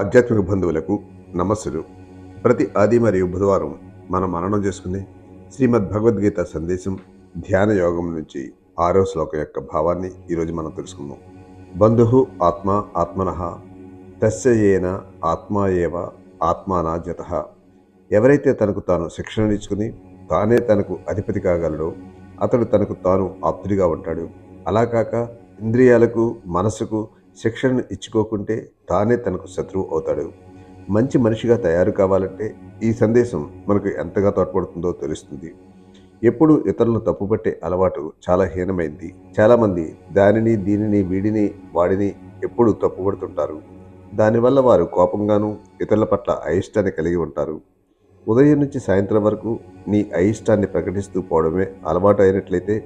ఆధ్యాత్మిక బంధువులకు నమస్సులు. ప్రతి ఆది మరియు బుధవారం మనం మననం చేసుకునే శ్రీమద్ భగవద్గీత సందేశం ధ్యాన యోగం నుంచి ఆరో శ్లోకం యొక్క భావాన్ని ఈరోజు మనం తెలుసుకుందాం. బంధు ఆత్మ ఆత్మన తస్యయేన ఆత్మా ఏవ ఆత్మానా జత. ఎవరైతే తనకు తాను శిక్షణనిచ్చుకుని తానే తనకు అధిపతి కాగలడో అతడు తనకు తాను ఆప్తుడిగా ఉంటాడు. అలా కాక ఇంద్రియాలకు మనసుకు శిక్షణను ఇచ్చుకోకుంటే తానే తనకు శత్రువు అవుతాడు. మంచి మనిషిగా తయారు కావాలంటే ఈ సందేశం మనకు ఎంతగా తోడ్పడుతుందో తెలుస్తుంది. ఎప్పుడు ఇతరులను తప్పుపట్టే అలవాటు చాలా హీనమైంది. చాలామంది దానిని దీనిని వీడిని వాడిని ఎప్పుడు తప్పుపడుతుంటారు. దానివల్ల వారు కోపంగాను ఇతరుల పట్ల అయిష్టాన్ని కలిగి ఉంటారు. ఉదయం నుంచి సాయంత్రం వరకు నీ అయిష్టాన్ని ప్రకటిస్తూ పోవడమే అలవాటు అయినట్లయితే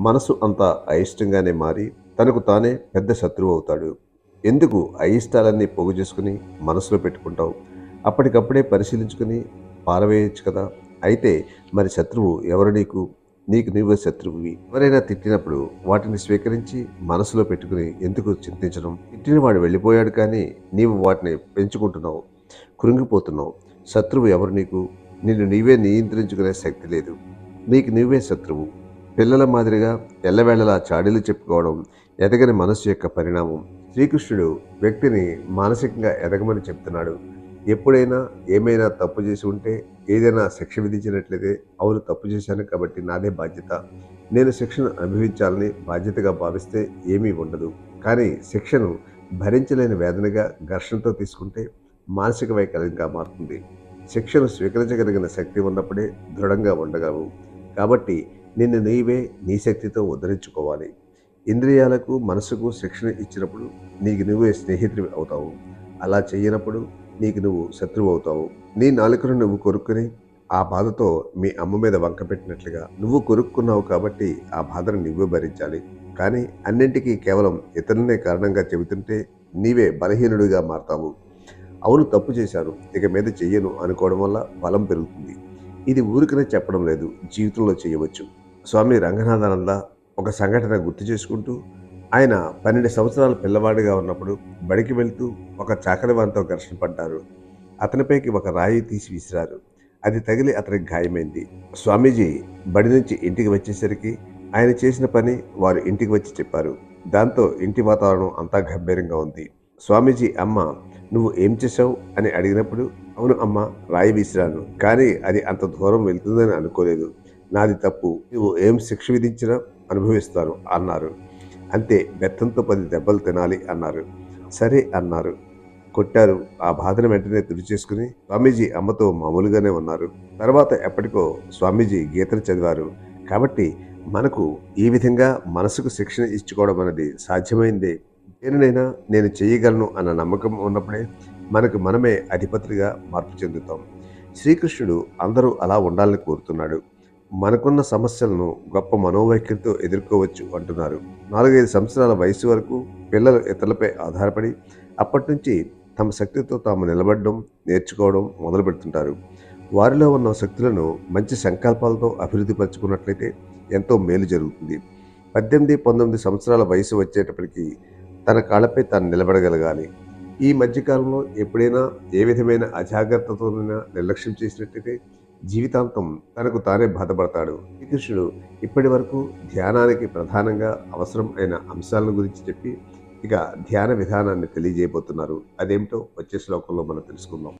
మనసు అంతా అయిష్టంగానే మారి తనకు తానే పెద్ద శత్రువు అవుతాడు. ఎందుకు అయిష్టాలన్నీ పోగు చేసుకుని మనసులో పెట్టుకుంటావు? అప్పటికప్పుడే పరిశీలించుకుని పారవేయచ్చు కదా. అయితే మరి శత్రువు ఎవరు నీకు? నీకు నువ్వే శత్రువువి. ఎవరైనా తిట్టినప్పుడు వాటిని స్వీకరించి మనసులో పెట్టుకుని ఎందుకు చింతించడం? తిట్టిన వాడు వెళ్ళిపోయాడు కానీ నీవు వాటిని పెంచుకుంటున్నావు కృంగిపోతున్నావు. శత్రువు ఎవరు నీకు? నిన్ను నీవే నియంత్రించుకునే శక్తి లేదు. నీకు నువ్వే శత్రువు. పిల్లల మాదిరిగా ఎల్లవేళలా చాడీలు చెప్పుకోవడం ఎదగని మనస్సు యొక్క పరిణామం. శ్రీకృష్ణుడు వ్యక్తిని మానసికంగా ఎదగమని చెప్తున్నాడు. ఎప్పుడైనా ఏమైనా తప్పు చేసి ఉంటే ఏదైనా శిక్ష విధించినట్లయితే అవును తప్పు చేశాను కాబట్టి నాదే బాధ్యత. నేను శిక్షను అనుభవించాలని బాధ్యతగా భావిస్తే ఏమీ ఉండదు. కానీ శిక్షను భరించలేని వేదనగా ఘర్షణతో తీసుకుంటే మానసిక వైకల్యంగా మారుతుంది. శిక్షను స్వీకరించగలిగిన శక్తి ఉన్నప్పుడే దృఢంగా ఉండగలవు. కాబట్టి నిన్ను నీవే నీ శక్తితో ఉద్ధరించుకోవాలి. ఇంద్రియాలకు మనసుకు శిక్షణ ఇచ్చినప్పుడు నీకు నువ్వే స్నేహితుడివి అవుతావు. అలా చేయనప్పుడు నీకు నువ్వు శత్రువు అవుతావు. నీ నాలుకను నువ్వు కొరుక్కుని ఆ బాధతో మీ అమ్మ మీద వంక పెట్టినట్లుగా నువ్వు కొరుక్కున్నావు కాబట్టి ఆ బాధను నువ్వే భరించాలి. కానీ అన్నింటికీ కేవలం ఇతరులనే కారణంగా చెబుతుంటే నీవే బలహీనుడిగా మారతావు. అవును తప్పు చేశాను. ఇక మీద చెయ్యను అనుకోవడం వల్ల బలం పెరుగుతుంది. ఇది ఊరికనే చెప్పడం లేదు. జీవితంలో చేయవచ్చు. స్వామి రంగనాథానంద ఒక సంఘటన గుర్తు చేసుకుంటూ ఆయన పన్నెండు సంవత్సరాల పిల్లవాడిగా ఉన్నప్పుడు బడికి వెళ్తూ ఒక చాకలివాన్తో ఘర్షణ పడ్డారు. అతనిపైకి ఒక రాయి తీసి విసిరారు. అది తగిలి అతనికి గాయమైంది. స్వామీజీ బడి నుంచి ఇంటికి వచ్చేసరికి ఆయన చేసిన పని వారు ఇంటికి వచ్చి చెప్పారు. దాంతో ఇంటి వాతావరణం అంతా గంభీరంగా ఉంది. స్వామీజీ అమ్మ నువ్వు ఏం చేసావు అని అడిగినప్పుడు అవును అమ్మ రాయి విసిరాను. కానీ అది అంత దూరం వెళ్తుందని అనుకోలేదు. నాది తప్పు. నువ్వు ఏం శిక్ష విధించినా అనుభవిస్తాను అన్నారు. అంతే బెత్తంతో పది దెబ్బలు తినాలి అన్నారు. సరే అన్నారు. కొట్టారు. ఆ బాధను వెంటనే తుడిచేసుకుని స్వామీజీ అమ్మతో మామూలుగానే ఉన్నారు. తర్వాత ఎప్పటికో స్వామీజీ గీతలు చదివారు. కాబట్టి మనకు ఈ విధంగా మనసుకు శిక్షణ ఇచ్చుకోవడం అనేది సాధ్యమైందే. దేనినైనా నేను చేయగలను అన్న నమ్మకం ఉన్నప్పుడే మనకు మనమే అధిపతులుగా మార్పు చెందుతాం. శ్రీకృష్ణుడు అందరూ అలా ఉండాలని కోరుతున్నాడు. మనకున్న సమస్యలను గొప్ప మనోవైఖరితో ఎదుర్కోవచ్చు అంటున్నారు. నాలుగైదు సంవత్సరాల వయసు వరకు పిల్లలు ఇతరులపై ఆధారపడి అప్పటి నుంచి తమ శక్తితో తాము నిలబడడం నేర్చుకోవడం మొదలు పెడుతుంటారు. వారిలో ఉన్న శక్తులను మంచి సంకల్పాలతో అభివృద్ధిపరచుకున్నట్లయితే ఎంతో మేలు జరుగుతుంది. పద్దెనిమిది పంతొమ్మిది సంవత్సరాల వయసు వచ్చేటప్పటికి తన కాళ్ళపై తాను నిలబడగలగాలి. ఈ మధ్యకాలంలో ఎప్పుడైనా ఏ విధమైన అజాగ్రత్తతోనైనా నిర్లక్ష్యం చేసినట్లయితే జీవితాంతం తనకు తానే బాధపడతాడు. శ్రీకృష్ణుడు ఇప్పటి వరకు ధ్యానానికి ప్రధానంగా అవసరం అయిన అంశాలను గురించి చెప్పి ఇక ధ్యాన విధానాన్ని తెలియజేయబోతున్నారు. అదేమిటో వచ్చే శ్లోకంలో మనం తెలుసుకుందాం.